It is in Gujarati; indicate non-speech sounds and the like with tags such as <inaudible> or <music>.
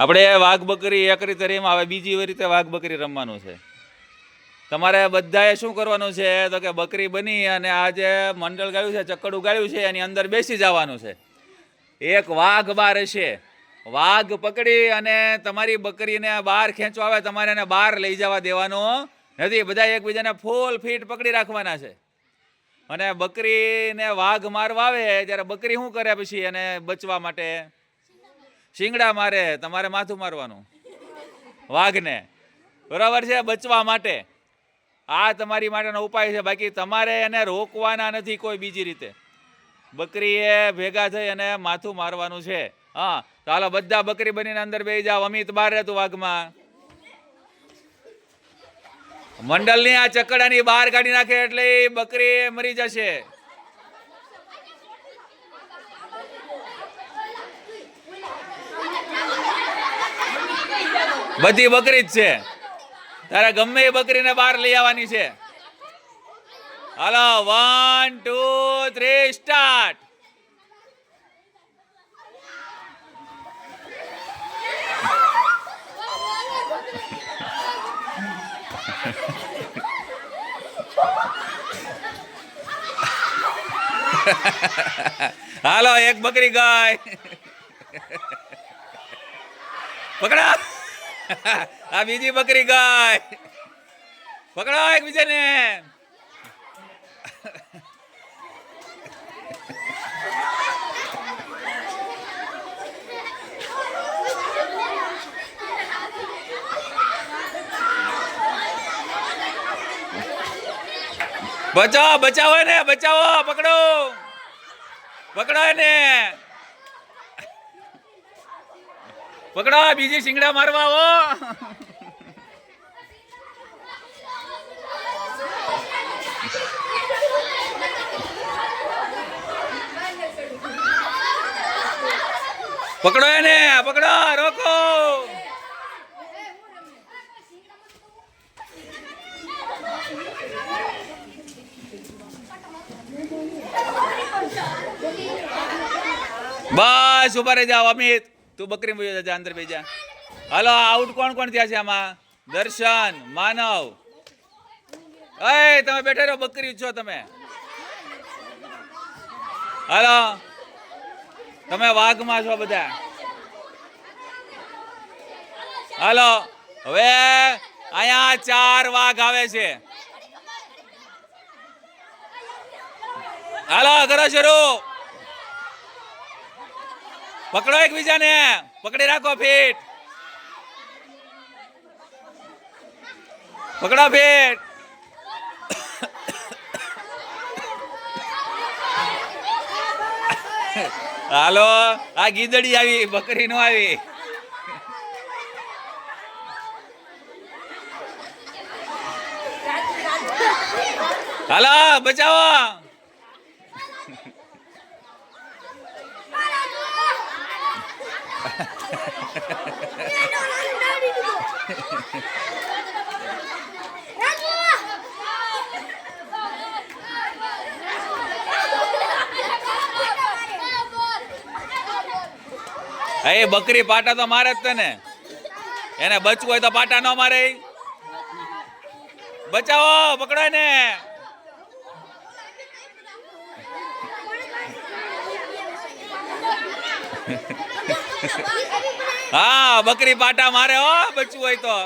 આપણે વાઘ બકરી એક રીતે રહીમાં હવે બીજી રીતે વાઘ બકરી રમવાનું છે. તમારે બધાએ શું કરવાનું છે? તો કે બકરી બની અને આ જે મંડળ ગાળ્યું છે, ચક્કડું ગાળ્યું છે, એની અંદર બેસી જવાનું છે. એક વાઘ બહાર હશે. વાઘ પકડી અને તમારી બકરીને બહાર ખેંચવા આવે, તમારે એને બહાર લઈ જવા દેવાનો નથી. બધા એકબીજાને ફૂલ ફીટ પકડી રાખવાના છે. અને બકરીને વાઘ મારવા આવે, ત્યારે બકરી શું કરે પછી એને બચવા માટે? શિંગડા મારે, તમારે માથું મારવાનું. વાઘને. બરાબર છે? બચવા માટે. આ તમારી માટેનો ઉપાય છે. બાકી તમારે એને રોકવાના નથી કોઈ બીજી રીતે. બકરીએ ભેગા થઈ અને માથું મારવાનું છે. હા ચાલો બધા બકરી બનીને અંદર બે જાવ અમિત, બહાર રહેતું વાઘમાં. મંડળની આ ચકડાની બહાર કાઢી નાખે એટલે બકરી મરી જશે. બધી બકરી જ છે. તારે ગમે એ બકરીને બહાર લઈ આવવાની છે. હાલો વન ટુ થ્રી સ્ટાર્ટ હાલો, એક બકરી ગાય. પકડા. <laughs> આ બીજી બકરી ગાય. પકડો એકબીજાને. બચાવો બચાવો ને બચાવો પકડો. પકડો એને. પકડો બીજી શિંગડા મારવા આવો. પકડો એને પકડો રોકો. બસ ઊભા રહી જાઓ અમિત. તું બકરી મૂકી જા, અંદર બે જા. હાલો આઉટ કોણ કોણ થયા છે આમાં? દર્શન, માનવ. અય, તમે બેઠા રહો, બકરી છો તમે. હાલો, તમે વાઘમાં છો બધા. હાલો, હવે અહીંયા ચાર વાઘ આવે છે. હાલો, કરો શરૂ. પકડો એકબીજાને. પકડી રાખો ફીટ. પકડો ફીટ. હાલો, આ ગીદડી આવી, બકરી નો આવી. હાલો, બચાવો. એ બકરી પાટા તો મારે જ તને એને બચવું હોય તો પાટા ન મારે. બચાવો પકડો ને. <laughs> <laughs> હા બકરી પાટા મારે હો બચવું હોય તો.